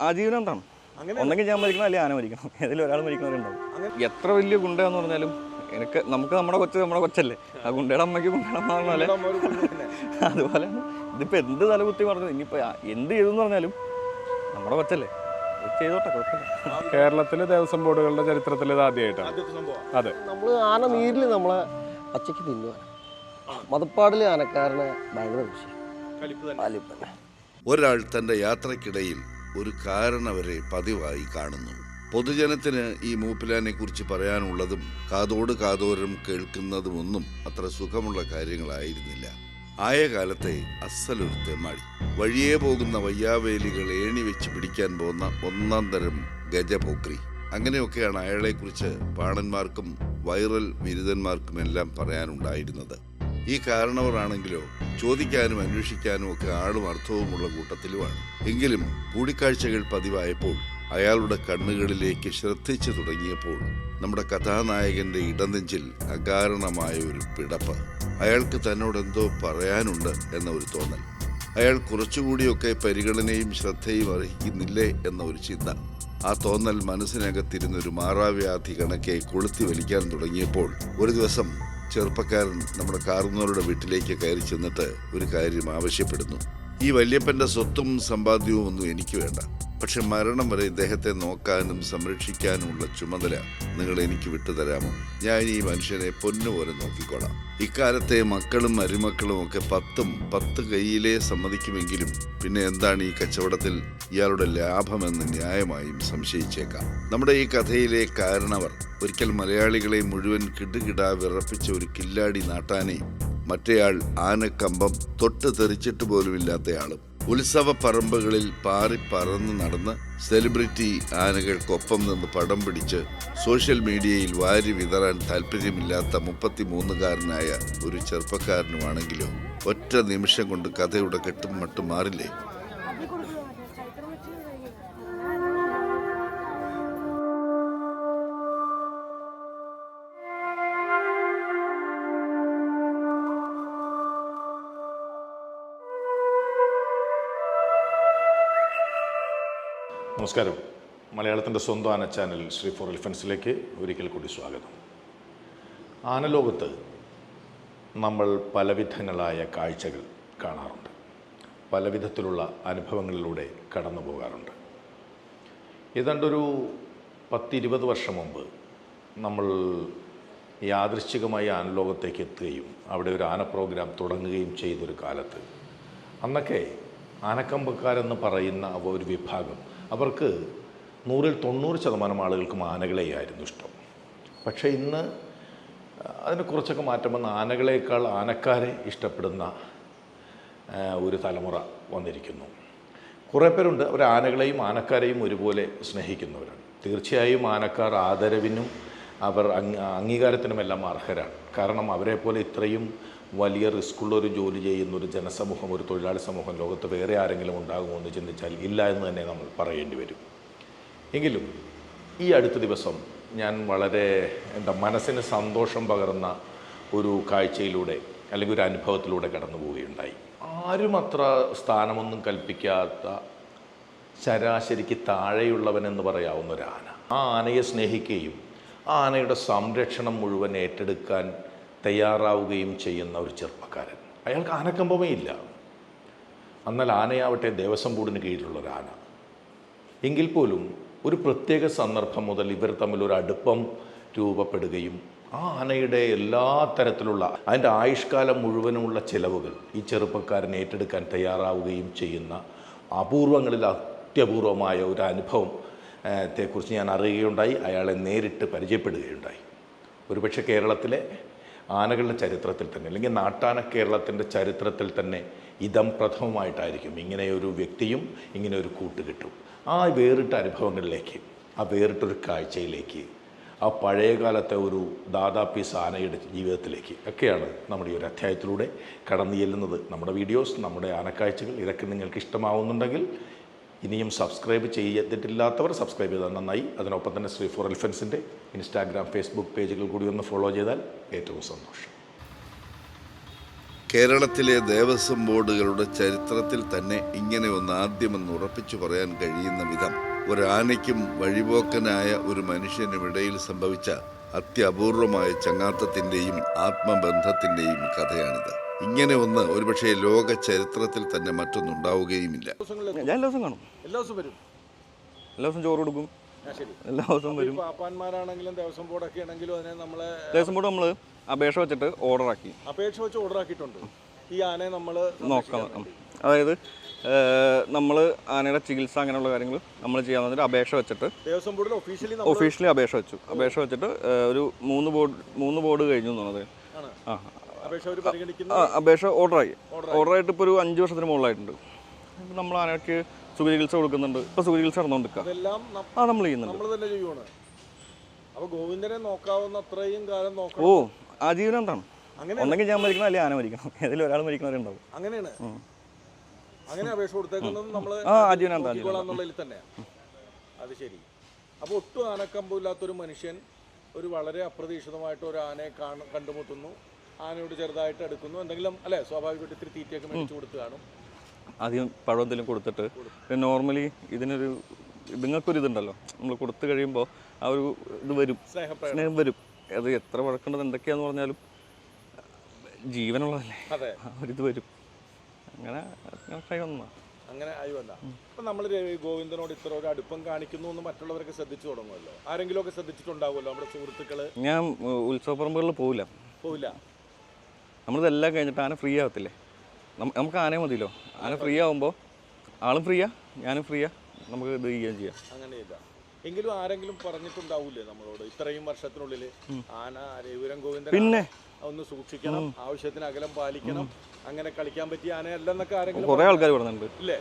ആജീവനം എന്താണ് ഒന്നെങ്കിൽ ഞാൻ മരിക്കണം അല്ലെങ്കിൽ ആന മരിക്കണം. ഏതെങ്കിലും ഒരാൾ മരിക്കണവരുണ്ടാവും എത്ര വലിയ ഗുണ്ടയെന്ന് പറഞ്ഞാലും എനിക്ക് നമുക്ക് നമ്മുടെ കൊച്ചു നമ്മുടെ കൊച്ചല്ലേ. ആ ഗുണ്ടയുടെ അമ്മയ്ക്ക് ഗുണ്ടയുടെ അമ്മ പറഞ്ഞാലേ അതുപോലെ ഇതിപ്പോൾ എന്ത് തലകുത്തി പറഞ്ഞു ഇനിയിപ്പോൾ എന്ത് ചെയ്തെന്ന് പറഞ്ഞാലും നമ്മുടെ കൊച്ചല്ലേ. കേരളത്തിലെ ദേവസ്വം ബോർഡുകളുടെ ചരിത്രത്തിൽ ഇത് ആദ്യമായിട്ടാണ്. അതെ. നമ്മൾ ആന നീരിൽ നമ്മളെ പച്ചയ്ക്ക് തിന്നുവാൻ മതപ്പാടിൽ ആനക്കാരന് ഭയങ്കര വിഷയം ഒരാൾ തന്റെ യാത്രക്കിടയിൽ ഒരു കാരണവരെ പതിവായി കാണുന്നു. പൊതുജനത്തിന് ഈ മൂപ്പിലാനെ കുറിച്ച് പറയാനുള്ളതും കാതോട് കാതോരം കേൾക്കുന്നതുമൊന്നും അത്ര സുഖമുള്ള കാര്യങ്ങളായിരുന്നില്ല. ആയ കാലത്തെ അസലൊരു തെമാടി വഴിയെ പോകുന്ന വയ്യാവേലികൾ ഏണി വെച്ച് പിടിക്കാൻ പോകുന്ന ഒന്നാം തരം ഗജപോക്രി. അങ്ങനെയൊക്കെയാണ് അയാളെക്കുറിച്ച് പാണന്മാർക്കും വൈറൽ ബിരുദന്മാർക്കുമെല്ലാം പറയാനുണ്ടായിരുന്നത്. ഈ കാരണവരാണെങ്കിലോ ചോദിക്കാനും അന്വേഷിക്കാനും ഒക്കെ ആളും അർത്ഥവുമുള്ള കൂട്ടത്തിലുമാണ്. എങ്കിലും കൂടിക്കാഴ്ചകൾ പതിവായപ്പോൾ അയാളുടെ കണ്ണുകളിലേക്ക് ശ്രദ്ധിച്ചു തുടങ്ങിയപ്പോൾ നമ്മുടെ കഥാനായകന്റെ ഇടനെഞ്ചിൽ അകാരണമായ ഒരു പിടപ്പ്. അയാൾക്ക് തന്നോട് എന്തോ പറയാനുണ്ട് എന്ന ഒരു തോന്നൽ. അയാൾ കുറച്ചുകൂടിയൊക്കെ പരിഗണനയും ശ്രദ്ധയും അർഹിക്കുന്നില്ലേ എന്ന ഒരു ചിന്ത. ആ തോന്നൽ മനസ്സിനകത്തിരുന്നൊരു മാറാവ്യാധി കണക്കെ കൊളുത്തി വലിക്കാൻ തുടങ്ങിയപ്പോൾ ഒരു ദിവസം ചെറുപ്പക്കാരൻ നമ്മുടെ കാർന്നവരുടെ വീട്ടിലേക്ക് കയറി ചെന്നിട്ട് ഒരു കാര്യം ആവശ്യപ്പെടുന്നു. ഈ വല്യപ്പന്റെ സ്വത്തും സമ്പാദ്യവും ഒന്നും എനിക്ക് വേണ്ട. പക്ഷെ മരണം വരെ ഇദ്ദേഹത്തെ നോക്കാനും സംരക്ഷിക്കാനുമുള്ള ചുമതല നിങ്ങൾ എനിക്ക് വിട്ടുതരാമോ? ഞാൻ ഈ മനുഷ്യനെ പൊന്നുപോലെ നോക്കിക്കോളാം. ഇക്കാലത്തെ മക്കളും മരുമക്കളും ഒക്കെ പത്തും പത്ത് കൈയിലേ സമ്മതിക്കുമെങ്കിലും പിന്നെ എന്താണ് ഈ കച്ചവടത്തിൽ ഇയാളുടെ ലാഭമെന്ന് ന്യായമായും സംശയിച്ചേക്കാം. നമ്മുടെ ഈ കഥയിലെ കാരണവർ ഒരിക്കൽ മലയാളികളെ മുഴുവൻ കിടുകിടാ വിറപ്പിച്ച ഒരു കില്ലാടി നാട്ടാനെ മറ്റേയാൾ ആനക്കമ്പം തൊട്ട് തെറിച്ചിട്ട് പോലുമില്ലാത്തയാളും. ഉത്സവ പറമ്പുകളിൽ പാറി പറന്ന് നടന്ന് സെലിബ്രിറ്റി ആനകൾക്കൊപ്പം നിന്ന് പടം പിടിച്ച് സോഷ്യൽ മീഡിയയിൽ വാരി വിതറാൻ താല്പര്യമില്ലാത്ത മുപ്പത്തിമൂന്നുകാരനായ ഒരു ചെറുപ്പക്കാരനുമാണെങ്കിലോ ഒറ്റ നിമിഷം കൊണ്ട് കഥയുടെ കെട്ടും മട്ടും മാറില്ലേ? നമസ്കാരം. മലയാളത്തിന്റെ സ്വന്തം ആന ചാനൽ ശ്രീ ഫോർ എലിഫൻസിലേക്ക് ഒരിക്കൽ കൂടി സ്വാഗതം. ആനലോകത്ത് നമ്മൾ പലവിധങ്ങളായ കാഴ്ചകൾ കാണാറുണ്ട്. പലവിധത്തിലുള്ള അനുഭവങ്ങളിലൂടെ കടന്നു പോകാറുണ്ട്. ഏതാണ്ടൊരു പത്തിരുപത് വർഷം മുമ്പ് നമ്മൾ യാദൃശ്ചികമായി ആനലോകത്തേക്ക് എത്തുകയും അവിടെ ഒരു ആന പ്രോഗ്രാം തുടങ്ങുകയും ചെയ്തൊരു കാലത്ത് അന്നൊക്കെ ആനക്കമ്പക്കാരെന്ന് പറയുന്ന ഒരു വിഭാഗം അവർക്ക് നൂറിൽ തൊണ്ണൂറ് ശതമാനം ആളുകൾക്കും ആനകളെയായിരുന്നു ഇഷ്ടം. പക്ഷേ ഇന്ന് അതിന് കുറച്ചൊക്കെ മാറ്റം വന്ന് ആനകളേക്കാൾ ആനക്കാരെ ഇഷ്ടപ്പെടുന്ന ഒരു തലമുറ വന്നിരിക്കുന്നു. കുറേ പേരുണ്ട് അവർ ആനകളെയും ആനക്കാരെയും ഒരുപോലെ സ്നേഹിക്കുന്നവരാണ്. തീർച്ചയായും ആനക്കാർ ആദരവിനും അവർ അംഗ അംഗീകാരത്തിനുമെല്ലാം അർഹരാണ്. കാരണം അവരെപ്പോലെ ഇത്രയും വലിയ റിസ്ക്കുള്ള ഒരു ജോലി ചെയ്യുന്ന ഒരു ജനസമൂഹം ഒരു തൊഴിലാളി സമൂഹം ലോകത്ത് വേറെ ആരെങ്കിലും ഉണ്ടാകുമോ എന്ന് ചിന്തിച്ചാൽ ഇല്ല എന്ന് തന്നെ നമ്മൾ പറയേണ്ടി വരും. എങ്കിലും ഈ അടുത്ത ദിവസം ഞാൻ വളരെ എന്താ മനസ്സിന് സന്തോഷം പകർന്ന ഒരു കാഴ്ചയിലൂടെ അല്ലെങ്കിൽ ഒരു അനുഭവത്തിലൂടെ കടന്നു പോവുകയുണ്ടായി. ആരും അത്ര സ്ഥാനമൊന്നും കൽപ്പിക്കാത്ത ശരാശരിക്ക് താഴെയുള്ളവനെന്ന് പറയാവുന്ന ഒരു ആന. ആ ആനയെ സ്നേഹിക്കുകയും ആ ആനയുടെ സംരക്ഷണം മുഴുവൻ ഏറ്റെടുക്കാൻ തയ്യാറാവുകയും ചെയ്യുന്ന ഒരു ചെറുപ്പക്കാരൻ. അയാൾക്ക് ആനക്കമ്പമേ ഇല്ല. എന്നാൽ ആനയാവട്ടെ ദേവസ്വം ബോർഡിന് കീഴിലുള്ള ഒരു ആന. എങ്കിൽ പോലും ഒരു പ്രത്യേക സന്ദർഭം മുതൽ ഇവർ തമ്മിൽ ഒരു അടുപ്പം രൂപപ്പെടുകയും ആ ആനയുടെ എല്ലാ തരത്തിലുള്ള അതിന്റെ ആയുഷ്കാലം മുഴുവനുമുള്ള ചിലവുകൾ ഈ ചെറുപ്പക്കാരൻ ഏറ്റെടുക്കാൻ തയ്യാറാവുകയും ചെയ്യുന്ന അപൂർവങ്ങളിൽ അത്യപൂർവമായ ഒരു അനുഭവം ത്തെക്കുറിച്ച് ഞാൻ അറിയുകയുണ്ടായി. അയാളെ നേരിട്ട് പരിചയപ്പെടുകയുണ്ടായി. ഒരുപക്ഷെ കേരളത്തിലെ ആനകളുടെ ചരിത്രത്തിൽ തന്നെ അല്ലെങ്കിൽ നാട്ടാന കേരളത്തിന്റെ ചരിത്രത്തിൽ തന്നെ ഇതം പ്രഥമമായിട്ടായിരിക്കും. ഇങ്ങനെ ഒരു വ്യക്തിയും ഇങ്ങനെ ഒരു കൂട്ടുകിട്ടും ആ വേറിട്ട അനുഭവങ്ങളിലേക്ക് ആ വേറിട്ടൊരു കാഴ്ചയിലേക്ക് ആ പഴയകാലത്തെ ഒരു ദാദാപ്പി സാനയുടെ ജീവിതത്തിലേക്ക് ഒക്കെയാണ് നമ്മുടെ ഈ ഒരു അധ്യായത്തിലൂടെ കടന്നു ചെല്ലുന്നത്. നമ്മുടെ വീഡിയോസ് നമ്മുടെ ആനക്കാഴ്ചകൾ ഇതൊക്കെ നിങ്ങൾക്ക് ഇഷ്ടമാവുന്നുണ്ടെങ്കിൽ ഇനിയും സബ്സ്ക്രൈബ് ചെയ്തിട്ടില്ലാത്തവർ സബ്സ്ക്രൈബ് ചെയ്താൽ നന്നായി. അതിനൊപ്പം തന്നെ ശ്രീ ഫോർ എലിഫൻസിന്റെ ഇൻസ്റ്റാഗ്രാം ഫേസ്ബുക്ക് പേജുകൾ കൂടി ഒന്ന് ഫോളോ ചെയ്താൽ ഏറ്റവും സന്തോഷം. കേരളത്തിലെ ദേവസ്വം ബോർഡുകളുടെ ചരിത്രത്തിൽ തന്നെ ഇങ്ങനെ ഒന്ന് ആദ്യമെന്ന് ഉറപ്പിച്ചു പറയാൻ കഴിയുന്ന വിധം ഒരാനയ്ക്കും വഴിപോക്കനായ ഒരു മനുഷ്യനുമിടയിൽ സംഭവിച്ച അത്യപൂർവമായ ചങ്ങാത്തത്തിന്റെയും ആത്മബന്ധത്തിന്റെയും കഥയാണിത്. ഇങ്ങനെ ഒന്ന് ഒരുപക്ഷെ ലോക ചരിത്രത്തിൽ തന്നെ മറ്റൊന്നുണ്ടാവുകയുമില്ല. ഞാൻ എല്ലാ ദിവസം കാണും. എല്ലാ ദിവസം വരും. എല്ലാ ദിവസം ചോറ് കൊടുക്കും. ശരി. എല്ലാ ദിവസവും വരും. പാപ്പാന്മാരാണെങ്കിലും ദേവസ്വം ബോർഡൊക്കെ ആണെങ്കിലും അതിനെ നമ്മളെ ദേവസ്വം ബോർഡ് നമ്മൾ അപേക്ഷ വെച്ചിട്ട് ഓർഡർ ആക്കി. അപേക്ഷ വെച്ച് ഓർഡർ ആക്കിയിട്ടുണ്ട്. ഈ ആനയെ നമ്മൾ നോക്കാം അതായത് നമ്മൾ ആനയുടെ ചികിത്സ അങ്ങനെയുള്ള കാര്യങ്ങൾ നമ്മൾ ചെയ്യാൻ വെച്ചാൽ അപേക്ഷ വെച്ചിട്ട് ദേവസ്വം ബോർഡിൽ ഒഫീഷ്യലി ഒഫീഷ്യലി അപേക്ഷ വെച്ചു. അപേക്ഷ വെച്ചിട്ട് ഒരു മൂന്ന് ബോർഡ് മൂന്ന് ബോർഡ് കഴിഞ്ഞു എന്നുള്ളത് ആണ്. ആ അപേക്ഷ ഓർഡറായി. ഓർഡറായിട്ട് ഇപ്പോൾ ഒരു അഞ്ച് വർഷത്തിന് മുകളിലായിട്ടുണ്ട്. നമ്മൾ ആനയ്ക്ക് സുഖചികിത്സ കൊടുക്കുന്നുണ്ട്. ഇപ്പോൾ സുഖചികിത്സ നടന്നുകൊണ്ടിരിക്കുക ആ നമ്മൾ ചെയ്യുന്നുണ്ട്. നമ്മൾ തന്നെ ചെയ്യുവാണ്. അപ്പൊ ഗോവിന്ദനെ നോക്കാവുന്ന അത്രയും കാലം ഓ ആ ആജീവനം എന്താണ്? ഒന്നെങ്കിൽ ഞാൻ മരിക്കണം അല്ലെങ്കിൽ ആന മരിക്കണം. ഏതെങ്കിലും ഒരാൾ മരിക്കണവരുണ്ടാവും. അങ്ങനെയാണ്. അങ്ങനെ അപേക്ഷ കൊടുത്തേക്കുന്നത് നമ്മൾ തന്നെയാണ് അത് ശരി. അപ്പോൾ ഒട്ടും ആനക്കമ്പില്ലാത്തൊരു മനുഷ്യൻ ഒരു വളരെ അപ്രതീക്ഷിതമായിട്ട് ഒരു ആനയെ കാണു കണ്ടുമുട്ടുന്നു. ആനയോട് ചെറുതായിട്ട് അടുക്കുന്നു എന്തെങ്കിലും അല്ലെ സ്വാഭാവികമായിട്ട് ഇത്തിരി തീറ്റയൊക്കെ മേടിച്ചു കൊടുത്ത് കാണും. ആദ്യം പഴം എന്തെങ്കിലും കൊടുത്തിട്ട്. പിന്നെ നോർമലി ഇതിനൊരു നിങ്ങൾക്കൊരു ഇതുണ്ടല്ലോ നമ്മൾ കൊടുത്തു കഴിയുമ്പോൾ ആ ഒരു ഇത് വരും. സ്നേഹം വരും. അത് എത്ര വഴക്കേണ്ടത് എന്തൊക്കെയാന്ന് പറഞ്ഞാലും ജീവനുള്ളതല്ലേ. ഒരിത് വരും. അങ്ങനെ അങ്ങനെ ട്രൈ വന്നതാണ് അങ്ങനെ അയവല്ല അപ്പൊ നമ്മൾ ഗോവിന്ദനോട് ഇത്ര ഒരു അടുപ്പം കാണിക്കുന്നു എന്ന് മറ്റുള്ളവരൊക്കെ ശ്രദ്ധിച്ചു തുടങ്ങുമല്ലോ. ആരെങ്കിലും ഒക്കെ ശ്രദ്ധിച്ചിട്ടുണ്ടാവുമല്ലോ നമ്മുടെ സുഹൃത്തുക്കൾ? ഞാൻ ഉത്സവപ്പറമ്പുകളിൽ പോവില്ല. പോവില്ല. നമ്മളിതെല്ലാം കഴിഞ്ഞിട്ട് ആന ഫ്രീ ആവത്തില്ലേ? നമുക്ക് ആനയെ മതിയല്ലോ. ആന ഫ്രീ ആവുമ്പോൾ ആളും ഫ്രീയാ ഞാനും ഫ്രീയാ നമുക്ക് ഇത് ചെയ്യുകയും ചെയ്യാം. അങ്ങനെയില്ല. എങ്കിലും ആരെങ്കിലും പറഞ്ഞിട്ടുണ്ടാവൂലേ നമ്മളോട്? ഇത്രയും വർഷത്തിനുള്ളിൽ ആന രവിവരം ഗോവിന്ദൻ പിന്നെ? ഒന്ന് സൂക്ഷിക്കണം ആവശ്യത്തിന് അകലം പാലിക്കണം അങ്ങനെ കളിക്കാൻ പറ്റിയ ആനയല്ലെന്നൊക്കെ ആരെങ്കിലും കുറേ ആൾക്കാർ പറയുന്നുണ്ട് ഇല്ലേ?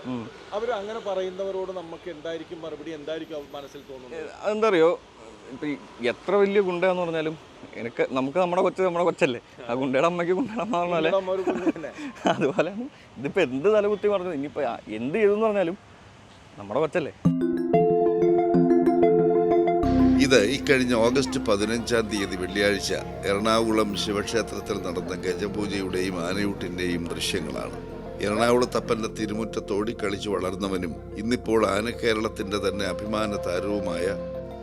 അവർ അങ്ങനെ പറയുന്നവരോട് നമുക്ക് എന്തായിരിക്കും മറുപടി എന്തായിരിക്കും മനസ്സിൽ തോന്നുന്നത്? എന്താ അറിയോ? ഇപ്പം എത്ര വലിയ ഗുണ്ടയെന്ന് പറഞ്ഞാലും എനിക്ക് നമുക്ക് നമ്മുടെ കൊച്ച് നമ്മുടെ കൊച്ചല്ലേ. ആ ഗുണ്ടയുടെ അമ്മയ്ക്ക് ഗുണ്ടയുടെ അമ്മ പറഞ്ഞാലേ അതുപോലെ ഇതിപ്പോൾ എന്ത് തലകുത്തി പറഞ്ഞത് ഇനിയിപ്പോൾ എന്ത് ചെയ്തെന്ന് പറഞ്ഞാലും നമ്മുടെ കൊച്ചല്ലേ. ഇത് ഇക്കഴിഞ്ഞ ഓഗസ്റ്റ് പതിനഞ്ചാം തീയതി വെള്ളിയാഴ്ച എറണാകുളം ശിവക്ഷേത്രത്തിൽ നടന്ന ഗജപൂജയുടെയും ആനയൂട്ടിന്റെയും ദൃശ്യങ്ങളാണ്. എറണാകുളത്തപ്പന്റെ തിരുമുറ്റത്തോടി കളിച്ചു വളർന്നവനും ഇന്നിപ്പോൾ ആന കേരളത്തിന്റെ തന്നെ അഭിമാന താരവുമായ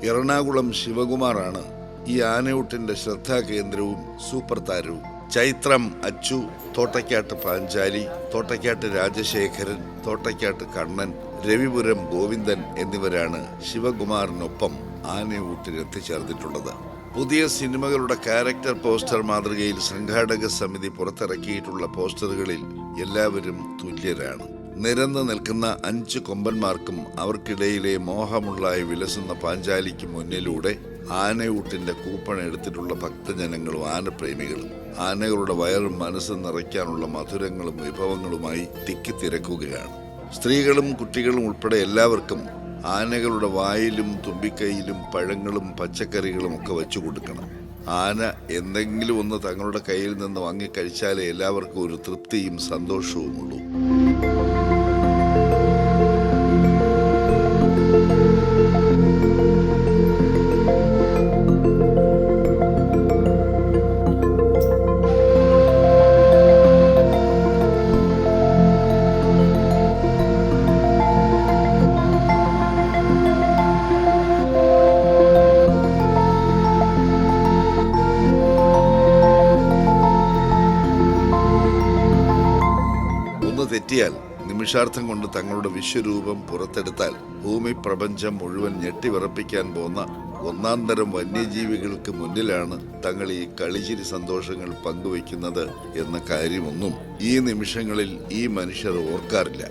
എറണാകുളം ശിവകുമാറാണ് ഈ ആനയൂട്ടിന്റെ ശ്രദ്ധാകേന്ദ്രവും സൂപ്പർ താരവും ചൈത്രം അച്ചു തോട്ടയ്ക്കാട്ട് പാഞ്ചാലി തോട്ടയ്ക്കാട്ട് രാജശേഖരൻ തോട്ടയ്ക്കാട്ട് കണ്ണൻ രവിപുരം ഗോവിന്ദൻ എന്നിവരാണ് ശിവകുമാറിനൊപ്പം ആനയൂട്ടിൽ എത്തിച്ചേർന്നിട്ടുള്ളത് പുതിയ സിനിമകളുടെ ക്യാരക്ടർ പോസ്റ്റർ മാതൃകയിൽ സംഘാടക സമിതി പുറത്തിറക്കിയിട്ടുള്ള പോസ്റ്ററുകളിൽ എല്ലാവരും തുല്യരാണ്. നിരന്നു നിൽക്കുന്ന അഞ്ച് കൊമ്പന്മാർക്കും അവർക്കിടയിലെ മോഹമുള്ളായി വിലസുന്ന പാഞ്ചാലിക്ക് മുന്നിലൂടെ ആനയൂട്ടിന്റെ കൂപ്പൺ എടുത്തിട്ടുള്ള ഭക്തജനങ്ങളും ആനപ്രേമികളും ആനകളുടെ വയറും മനസ്സും നിറയ്ക്കാനുള്ള മധുരങ്ങളും വിഭവങ്ങളുമായി തിക്കിത്തിരക്കുകയാണ് സ്ത്രീകളും കുട്ടികളും ഉൾപ്പെടെ എല്ലാവർക്കും ആനകളുടെ വായിലും തുമ്പിക്കൈയിലും പഴങ്ങളും പച്ചക്കറികളും ഒക്കെ വെച്ചു കൊടുക്കണം. ആന എന്തെങ്കിലും ഒന്ന് തങ്ങളുടെ കയ്യിൽ നിന്ന് വാങ്ങിക്കഴിച്ചാലേ എല്ലാവർക്കും ഒരു തൃപ്തിയും സന്തോഷവും തെറ്റിയാൽ നിമിഷാർത്ഥം കൊണ്ട് തങ്ങളുടെ വിശ്വരൂപം പുറത്തെടുത്താൽ ഭൂമി പ്രപഞ്ചം മുഴുവൻ ഞെട്ടിവിറപ്പിക്കാൻ പോന്ന ഒന്നാം തരം വന്യജീവികൾക്ക് മുന്നിലാണ് തങ്ങൾ ഈ കളിച്ചിരി സന്തോഷങ്ങൾ പങ്കുവയ്ക്കുന്നത് എന്ന കാര്യമൊന്നും ഈ നിമിഷങ്ങളിൽ ഈ മനുഷ്യർ ഓർക്കാറില്ല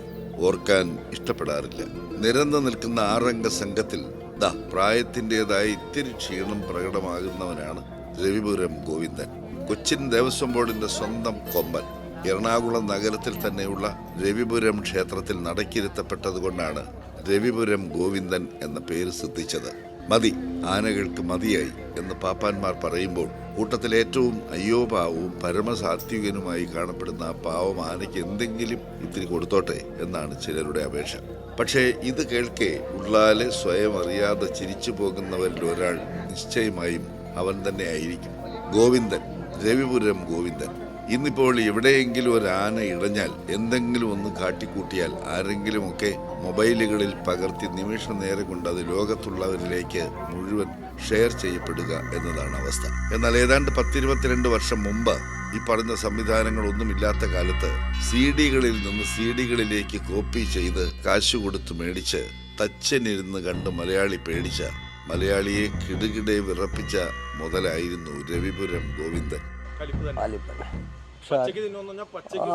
ഓർക്കാൻ ഇഷ്ടപ്പെടാറില്ല. നിരന്നു നിൽക്കുന്ന ആറംഗ സംഘത്തിൽ ദാ പ്രായത്തിന്റെതായ ഇത്തിരി ക്ഷീണം പ്രകടമാകുന്നവനാണ് രവിപുരം ഗോവിന്ദൻ. കൊച്ചിൻ ദേവസ്വം ബോർഡിന്റെ സ്വന്തം കൊമ്പൻ. എറണാകുളം നഗരത്തിൽ തന്നെയുള്ള രവിപുരം ക്ഷേത്രത്തിൽ നടക്കിരുത്തപ്പെട്ടതുകൊണ്ടാണ് രവിപുരം ഗോവിന്ദൻ എന്ന പേര് സിദ്ധിച്ചത്. മതി ആനകൾക്ക് മതിയായി എന്ന് പാപ്പാന്മാർ പറയുമ്പോൾ കൂട്ടത്തിൽ ഏറ്റവും അയ്യോപാവവും പരമസാത്വികനുമായി കാണപ്പെടുന്ന ആ പാവം ആനയ്ക്ക് എന്തെങ്കിലും ഇത്തിരി കൊടുത്തോട്ടെ എന്നാണ് ചിലരുടെ അപേക്ഷ. പക്ഷേ ഇത് കേൾക്കെ ഉള്ളാലെ സ്വയം അറിയാതെ ചിരിച്ചു പോകുന്നവരിൽ ഒരാൾ നിശ്ചയമായും അവൻ തന്നെ ആയിരിക്കും. ഗോവിന്ദൻ രവിപുരം ഗോവിന്ദൻ. ഇന്നിപ്പോൾ എവിടെയെങ്കിലും ഒരു ആന ഇടഞ്ഞാൽ എന്തെങ്കിലും ഒന്ന് കാട്ടിക്കൂട്ടിയാൽ ആരെങ്കിലുമൊക്കെ മൊബൈലുകളിൽ പകർത്തി നിമിഷ നേരം കൊണ്ട് അത് ലോകത്തുള്ളവരിലേക്ക് മുഴുവൻ ഷെയർ ചെയ്യപ്പെടുക എന്നതാണ് അവസ്ഥ. എന്നാൽ ഏതാണ്ട് പത്തിരുപത്തിരണ്ട് വർഷം മുമ്പ് ഈ പറഞ്ഞ സംവിധാനങ്ങളൊന്നുമില്ലാത്ത കാലത്ത് സി ഡികളിൽ നിന്ന് സി ഡികളിലേക്ക് കോപ്പി ചെയ്ത് കാശ് കൊടുത്ത് മേടിച്ച് തച്ചനിരുന്ന് കണ്ട് മലയാളി പേടിച്ച മലയാളിയെ കിടുകിടെ വിറപ്പിച്ച മുതലായിരുന്നു രവിപുരം ഗോവിന്ദൻ.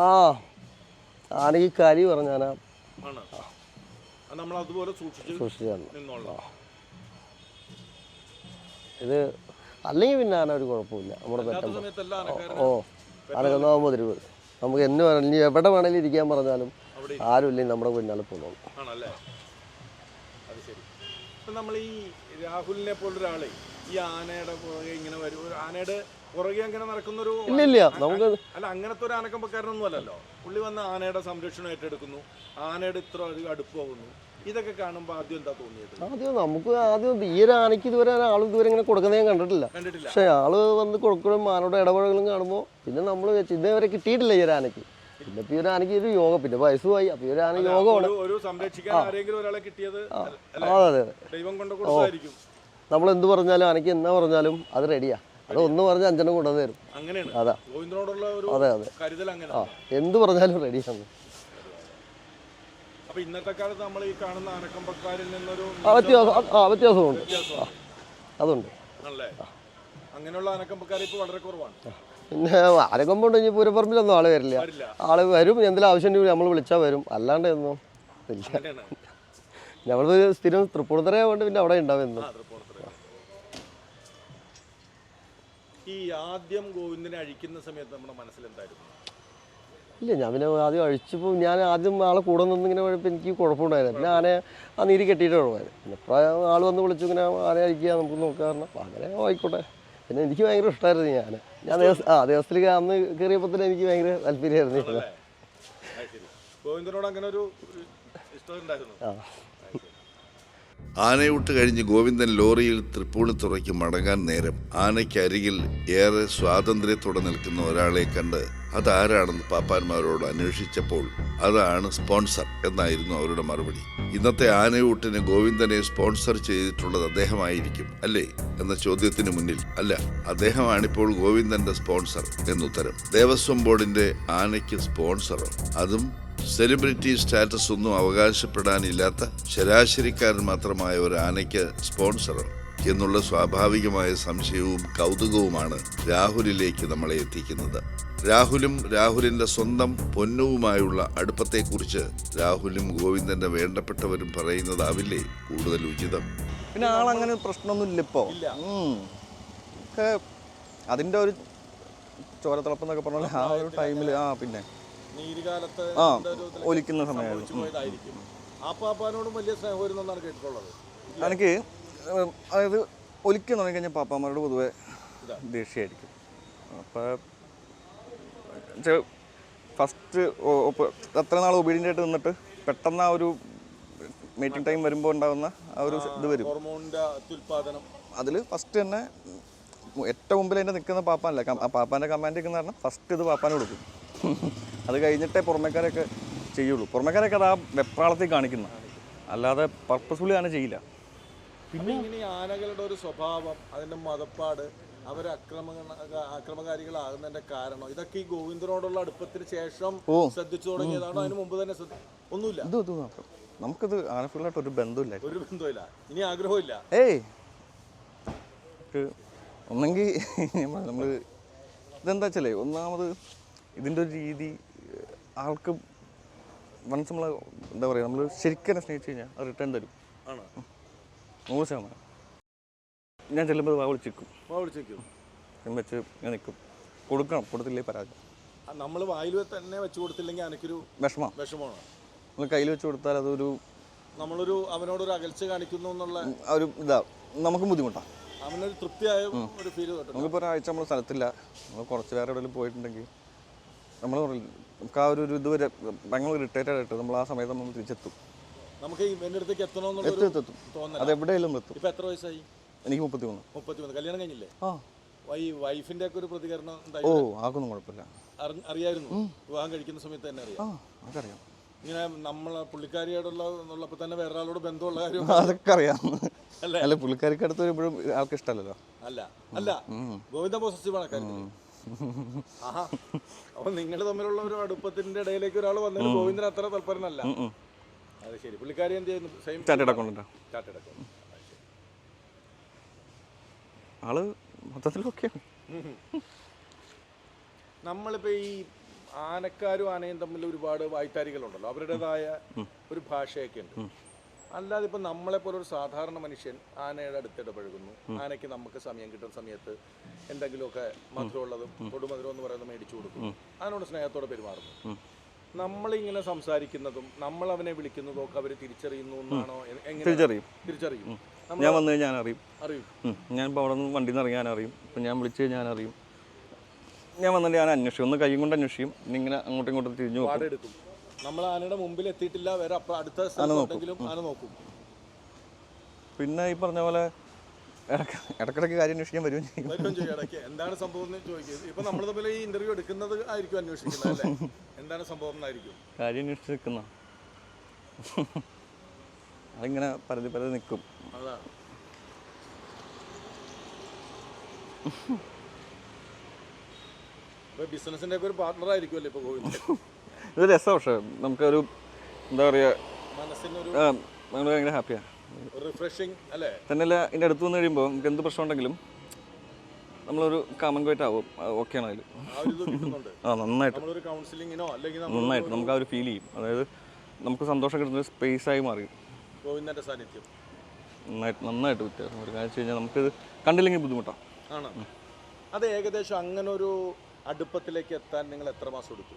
ആ ആനയ്ക്ക് സൂക്ഷിച്ച് സൂക്ഷിച്ചു നിന്നോളാം. ഇത് അല്ലെങ്കിൽ പിന്നെ ആന ഒരു കുഴപ്പമില്ല. നമ്മുടെ പെട്ടെന്ന്. ഓ അനക്കൊന്നാകുമ്പോൾ തിരുവ് നമുക്ക് എന്ന് ഇനി എവിടെ വേണമെങ്കിലും ഇരിക്കാൻ പറഞ്ഞാലും ആരും ഇല്ലെങ്കിൽ നമ്മുടെ പിന്നാലെ പോകുന്നു നമ്മൾ ഈ രാഹുലിനെ പോലൊരാളെ ഈ ആനയുടെ പുറകെ ഇങ്ങനെ വരും. ആനയുടെ പുറകെ അങ്ങനെ നടക്കുന്ന ഒരു ഇല്ല. ഇല്ല നമുക്ക് അല്ല അങ്ങനത്തെ ഒരു ആനക്കമ്പക്കാരനൊന്നും അല്ലല്ലോ പുള്ളി വന്ന് ആനയുടെ സംരക്ഷണം ഏറ്റെടുക്കുന്നു. ആനയുടെ ഇത്ര അധികം അടുപ്പാകുന്നു ഇതൊക്കെ കാണുമ്പോൾ ആദ്യം എന്താ തോന്നിയത്? ആദ്യം നമുക്ക് ആദ്യം ഈ ആനയ്ക്ക് ഇതുവരെ ആൾ ഇതുവരെ ഇങ്ങനെ കൊടുക്കുന്നത് ഞാൻ കണ്ടിട്ടില്ല. കണ്ടിട്ടില്ല. പക്ഷെ ആൾ വന്ന് കൊടുക്കലും ആനയുടെ ഇടപഴകലും കാണുമ്പോൾ പിന്നെ നമ്മൾ വെച്ച് ഇതേവരെ കിട്ടിയിട്ടില്ല ഈ ഒരു ആനയ്ക്ക്. പിന്നെ ഇപ്പൊ ഈ ഒരു ആനയ്ക്ക് ഒരു യോഗം പിന്നെ വയസ്സുമായി. അപ്പൊ ഒരു ആന യോഗമാണ്. അതെ അതെ ദൈവം കൊണ്ട് നമ്മൾ എന്ത് പറഞ്ഞാലും ആനയ്ക്ക് എന്നാ പറഞ്ഞാലും അത് റെഡിയാ അത് ഒന്ന് പറഞ്ഞ അഞ്ചെണ്ണം കൊണ്ടുവന്ന് തരും. അതാ. അതെ അതെ. ആ എന്ത് പറഞ്ഞാലും റെഡിയാണ് ആണ്. ഇന്നത്തെ കാലത്ത് നമ്മൾ ഈ കാണുന്ന ആനക്കമ്പക്കാരിൽ നിന്നൊരു ആ വ്യത്യാസമുണ്ട്. അതുണ്ട്. പിന്നെ അങ്ങനെയുള്ള ആനക്കമ്പക്കാർ ഇപ്പൊ വളരെ കുറവാണ്. പിന്നെ ഇനി പൂരപ്പറമ്പിലൊന്നും ആൾ വരില്ല. ആൾ വരും എന്തെങ്കിലും ആവശ്യം ഉണ്ടെങ്കിൽ നമ്മൾ വിളിച്ചാൽ വരും. അല്ലാണ്ട് ഒന്നും ഇല്ല. നമ്മളിത് സ്ഥിരം തൃപ്പൂണിത്തറ കൊണ്ട് പിന്നെ അവിടെ ഉണ്ടാവും എന്നും ആ, തൃപ്പൂണിത്തുറ. ഈ ആദ്യം ഗോവിന്ദനെ അഴിക്കുന്ന സമയത്ത് നമ്മുടെ മനസ്സിൽ എന്തായിരുന്നു ഇല്ല ഞാൻ പിന്നെ ആദ്യം അഴിച്ചപ്പോൾ ഞാൻ ആദ്യം ആളെ കൂടെ നിന്ന് ഇങ്ങനെ പോയപ്പോൾ എനിക്ക് കുഴപ്പമുണ്ടായിരുന്നു പിന്നെ ആനെ ആ നീര് കെട്ടിയിട്ട് കുഴപ്പമായിരുന്നു പിന്നെ പ്രായം ആൾ വന്ന് വിളിച്ചു ഇങ്ങനെ ആനെ അഴിക്കുക നമുക്ക് നോക്കാറുണ്ട് അപ്പം അങ്ങനെ ആയിക്കോട്ടെ. പിന്നെ എനിക്ക് ഭയങ്കര ഇഷ്ടമായിരുന്നു ഞാൻ. ഞാൻ ആ ദിവസത്തിൽ അന്ന് കയറിയപ്പോൾ തന്നെ എനിക്ക് ഭയങ്കര താല്പര്യമായിരുന്നു. ഗോവിന്ദനോട് അങ്ങനെ ഒരു ഒരു ഇഷ്ടം ഉണ്ടായിരുന്നു. ആ. ആനയൂട്ട് കഴിഞ്ഞ് ഗോവിന്ദൻ ലോറിയിൽ തൃപ്പൂണിത്തുറയ്ക്ക് മടങ്ങാൻ നേരം ആനയ്ക്കരികിൽ ഏറെ സ്വാതന്ത്ര്യത്തോടെ നിൽക്കുന്ന ഒരാളെ കണ്ട് അതാരാണെന്ന് പാപ്പാന്മാരോട് അന്വേഷിച്ചപ്പോൾ അതാണ് സ്പോൺസർ എന്നായിരുന്നു അവരുടെ മറുപടി. ഇന്നത്തെ ആനയൂട്ടിന് ഗോവിന്ദനെ സ്പോൺസർ ചെയ്തിട്ടുള്ളത് അദ്ദേഹമായിരിക്കും അല്ലേ എന്ന ചോദ്യത്തിന് മുന്നിൽ അല്ല അദ്ദേഹമാണിപ്പോൾ ഗോവിന്ദന്റെ സ്പോൺസർ എന്നുത്തരം. ദേവസ്വം ബോർഡിന്റെ ആനയ്ക്ക് സ്പോൺസറോ അതും സെലിബ്രിറ്റി സ്റ്റാറ്റസ് ഒന്നും അവകാശപ്പെടാനില്ലാത്ത ശരാശരിക്കാരൻ മാത്രമായ ഒരു ആനയ്ക്ക് സ്പോൺസർ എന്നുള്ള സ്വാഭാവികമായ സംശയവും കൗതുകവുമാണ് രാഹുലിലേക്ക് നമ്മളെ എത്തിക്കുന്നത്. രാഹുലും രാഹുലിന്റെ സ്വന്തം പൊന്നുവുമായുള്ള അടുപ്പത്തെക്കുറിച്ച് രാഹുലും ഗോവിന്ദന്റെ വേണ്ടപ്പെട്ടവരും പറയുന്നതാവില്ലേ കൂടുതൽ ഉചിതം? പിന്നെ ആളങ്ങനെ പ്രശ്നമൊന്നുമില്ല ഇപ്പോൾ അതിന്റെ ഒരു ചോരത്തിളപ്പം എന്നൊക്കെ പറഞ്ഞാൽ ആ ഒരു ടൈമിൽ ആ പിന്നെ. നീരുകാലത്ത് ആ ഒലിക്കുന്ന സമയമായിരിക്കും സമയമായിരുന്നു പോയതായിരിക്കും. വലിയ കേട്ടിട്ടുള്ളത്. എനിക്ക് അതായത് ഒലിക്കുന്ന തുടങ്ങി കഴിഞ്ഞാൽ പാപ്പാമാരോട് പൊതുവെ ദേഷ്യമായിരിക്കും. അപ്പോൾ ഫസ്റ്റ് എത്ര നാൾ ഒബീഡിയന്റ് ആയിട്ട് നിന്നിട്ട് പെട്ടെന്ന് ആ ഒരു മീറ്റിംഗ് ടൈം വരുമ്പോൾ ഉണ്ടാകുന്ന ആ ഒരു ഇത് വരും. അതിൽ ഫസ്റ്റ് തന്നെ ഏറ്റവും മുമ്പിൽ അതിന്റെ നിൽക്കുന്ന പാപ്പാനല്ല ആ പാപ്പാന്റെ കമാൻഡ് നിൽക്കുന്ന കാരണം ഫസ്റ്റ് ഇത് പാപ്പാന് കൊടുക്കും. അത് കഴിഞ്ഞിട്ടേ പുറമേക്കാരൊക്കെ ചെയ്യുള്ളൂ. പുറമേക്കാരൊക്കെ അത് ആ വെപ്രാളത്തിൽ കാണിക്കുന്ന. അല്ലാതെ പർപ്പസ്ഫുള്ളി അങ്ങനെ ചെയ്യില്ല. പിന്നെ ഇങ്ങനെ ആനകളുടെ ഒരു സ്വഭാവം അതിന്റെ മതപ്പാട് അവർ അക്രമ അക്രമകാരികളാകുന്നതിന്റെ കാരണം ഇതൊക്കെ ഈ ഗോവിന്ദനോടുള്ള അടുപ്പത്തിന് ശേഷം ശ്രദ്ധിച്ചു തുടങ്ങിയതാണോ? അതിന് മുമ്പ് തന്നെ ഒന്നുമില്ല. ഇത് ഇത് മാത്രം. നമുക്കിത് ആനഫുള്ളായിട്ട് ഒരു ബന്ധമില്ല ഒരു ബന്ധമില്ല ഇനി ആഗ്രഹമില്ല ഏയ്! ഒന്നെങ്കിൽ നമ്മൾ ഇതെന്താ വെച്ചാലേ ഒന്നാമത് ഇതിന്റെ ഒരു രീതി ആൾക്ക് വൺസ് നമ്മൾ എന്താ പറയുക നമ്മൾ ശരിക്കും തന്നെ സ്നേഹിച്ച് കഴിഞ്ഞാൽ അത് റിട്ടേൺ തരും. ആണോ? നൂറ് ശതമാനം. ഞാൻ ചെല്ലുമ്പോൾ വാ വിളിച്ചിരിക്കും വിളിച്ചേക്കും. ഞാൻ വെച്ച് ഞാൻ നിൽക്കും കൊടുക്കണം കൊടുത്തില്ലേ പരാതി. നമ്മൾ വായിൽ തന്നെ വെച്ച് കൊടുത്തില്ലെങ്കിൽ എനിക്കൊരു വിഷമം. വിഷമമാണ്. നമ്മൾ കയ്യിൽ വെച്ച് കൊടുത്താൽ അതൊരു നമ്മളൊരു അവനോടൊരു അകൽച്ച കാണിക്കുന്നു എന്നുള്ള ഒരു ഇതാ നമുക്ക് ബുദ്ധിമുട്ടാണ് അവനൊരു തൃപ്തിയായ ഒരു ഫീൽ നമുക്കിപ്പോൾ ഒരാഴ്ച നമ്മൾ സ്ഥലത്തില്ല. നമ്മൾ കുറച്ച് പേരെ എവിടെയെങ്കിലും പോയിട്ടുണ്ടെങ്കിൽ നമ്മൾ നമുക്ക് ആ ഒരു ഇത് വരെ ഭയങ്കര ഇറിറ്റേറ്റഡ് ആയിട്ട് നമ്മൾ ആ സമയത്ത് നമ്മൾ തിരിച്ചെത്തും. നമുക്ക് എന്റെ അടുത്തേക്ക് എത്തും എത്തണമെന്നുള്ള എത്തും. തോന്നല. അത് എവിടെയെങ്കിലും എത്തും. ഇപ്പൊ എത്ര വയസ്സായി? എനിക്ക് മുപ്പത്തി മൂന്ന് മുപ്പത്തി മൂന്ന് കല്യാണം കഴിഞ്ഞില്ലേ? ആ. വൈ വൈഫിന്റെ ഒക്കെ ഒരു പ്രതികരണം എന്തായി? ഓ ആക്കൊന്നും കുഴപ്പമില്ല. അറി- അറിയായിരുന്നു? വിവാഹം കഴിക്കുന്ന സമയത്ത് തന്നെ അറിയാം. ആ അതൊക്കെ ഇങ്ങനെ നമ്മളെ പുള്ളിക്കാരിയോടുള്ള എന്നുള്ളപ്പോൾ തന്നെ വേറെ ആളോട് ബന്ധമുള്ള കാര്യം അതൊക്കെ അറിയാം അല്ല? പുള്ളിക്കാർക്ക് അടുത്ത് വരുമ്പോഴും ആൾക്ക് ഇഷ്ടമല്ലല്ലോ അല്ല. അല്ല ഗോവിന്ദ പോസസീവ് ആണ് കാര്യത്തിൽ അപ്പൊ നിങ്ങൾ തമ്മിലുള്ള ഒരു അടുപ്പത്തിന്റെ ഇടയിലേക്ക് ഒരാൾ വന്നതിന് ഗോവിന്ദൻ അത്ര തൽപരനല്ല. അത് ശരി. പുള്ളിക്കാരി എന്ത് ചെയ്യുന്നു? Same chartered account. ആൾ മൊത്തത്തിൽ ഓക്കെ നമ്മളിപ്പോ ഈ ആനക്കാരും ആനയും തമ്മിൽ ഒരുപാട് വായ്ത്താരികളുണ്ടല്ലോ അവരുടേതായ ഒരു ഭാഷയൊക്കെ ഉണ്ട്. അല്ലാതെ ഇപ്പൊ നമ്മളെ പോലെ ഒരു സാധാരണ മനുഷ്യൻ ആനയുടെ അടുത്ത് ഇടപഴകുന്നു ആനയ്ക്ക് നമുക്ക് സമയം കിട്ടുന്ന സമയത്ത് എന്തെങ്കിലുമൊക്കെ മധുരമുള്ളതും തൊടുമധുരം എന്ന് പറയുന്നത് മേടിച്ചു കൊടുക്കും. അതിനോട് സ്നേഹത്തോടെ പെരുമാറുന്നു. നമ്മളിങ്ങനെ സംസാരിക്കുന്നതും നമ്മൾ അവനെ വിളിക്കുന്നതും ഒക്കെ അവർ തിരിച്ചറിയുന്നു എന്നാണോ? എങ്ങനെ തിരിച്ചറിയും. തിരിച്ചറിയും. ഞാൻ വന്നു ഞാൻ അറിയും അറിയും. ഞാൻ ഇപ്പോൾ അവിടെ നിന്ന് വണ്ടിയിൽ നിന്ന് ഇറങ്ങി ഞാൻ അറിയും ഇപ്പം ഞാൻ വിളിച്ച് ഞാൻ അറിയും ഞാൻ വന്നിട്ട് ഞാൻ അന്വേഷിക്കും. ഒന്ന് കൈ കൊണ്ട് അന്വേഷിക്കും. ഇങ്ങനെ അങ്ങോട്ടും ഇങ്ങോട്ടും തിരിഞ്ഞു പാടെടുക്കും. നമ്മൾ ആനയുടെ മുമ്പിൽ എത്തിയിട്ടില്ല വരെ അപ്പൊ അടുത്ത സ്ഥലത്തുണ്ടെങ്കിലും ആന നോക്കും. പിന്നെ ഈ പറഞ്ഞ പോലെ ഇടക്കിടക്ക് കാര്യം അന്വേഷിക്കാൻ വരും. എന്താണ് സംഭവം ഇപ്പൊ നമ്മൾ തമ്മിൽ ഈ ഇന്റർവ്യൂ എടുക്കുന്നത് ആയിരിക്കും അന്വേഷിക്കുന്നത് എന്താണ് സംഭവം കാര്യം അന്വേഷിച്ച് നിൽക്കുന്ന. അതിങ്ങനെ പരതി പരതി നിൽക്കും. ബിസിനസിന്റെ ഒക്കെ ഒരു പാർട്ണർ ആയിരിക്കുമല്ലേ ഇപ്പൊ ഗോവിന്ദ് ഇത് രസം പക്ഷേ. നമുക്കൊരു എന്താ പറയുക നമ്മൾ ഭയങ്കര ഹാപ്പിയാണ് റിഫ്രഷിങ് അല്ലേ? തന്നെയല്ല ഇതിന്റെ അടുത്ത് വന്ന് കഴിയുമ്പോൾ നമുക്ക് എന്ത് പ്രശ്നം ഉണ്ടെങ്കിലും നമ്മളൊരു കാമൻ ക്വൈറ്റ് ആവും. ഓക്കെയാണ് അതിൽ ആ നന്നായിട്ട്. നന്നായിട്ട് നമുക്ക് ആ ഒരു ഫീൽ ചെയ്യും. അതായത് നമുക്ക് സന്തോഷം കിട്ടുന്ന ഒരു സ്പേസ് ആയി മാറി. ഗോവിന്ദന്റെ സാന്നിധ്യം. നന്നായിട്ട് നന്നായിട്ട് വ്യത്യാസം. ഒരു കാര്യം കഴിഞ്ഞാൽ നമുക്കിത് കണ്ടില്ലെങ്കിൽ ബുദ്ധിമുട്ടാണ് ആണ്? അത് ഏകദേശം അങ്ങനെ ഒരു അടുപ്പത്തിലേക്ക് എത്താൻ നിങ്ങൾ എത്ര മാസം എടുത്തു?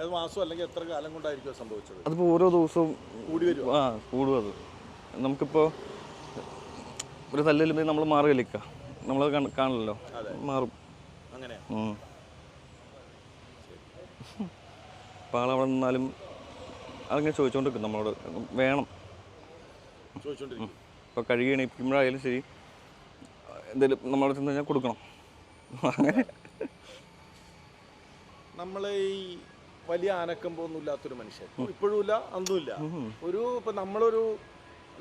അത് മാസം അല്ലെങ്കിൽ എത്ര കാലം കൊണ്ടായിരിക്കും സംഭവിച്ചത്? അതിപ്പോൾ ഓരോ ദിവസവും കൂടി വരും ആ കൂടും അത്. നമുക്കിപ്പോൾ ഒരു തല്ലിലുമ്പോൾ നമ്മൾ മാറുകയില്ല നമ്മൾ കാണില്ലല്ലോ മാറും. അങ്ങനെയാ ഉം. അപ്പോൾ ആളവിടെ നിന്നാലും അതങ്ങനെ ചോദിച്ചുകൊണ്ടിരിക്കും നമ്മളോട്. വേണം. ഇപ്പൊ ഇപ്പോൾ കഴുകി എണീപ്പിക്കുമ്പോഴായാലും ശരി. എന്തെങ്കിലും നമ്മളോട് ചെന്ന് കഴിഞ്ഞാൽ കൊടുക്കണം. അങ്ങനെ നമ്മളെ ഈ വലിയ ആനക്കമ്പൊന്നും ഇല്ലാത്തൊരു മനുഷ്യൻ. ഇപ്പോഴും ഇല്ല അന്നുമില്ല. ഒരു ഇപ്പൊ നമ്മളൊരു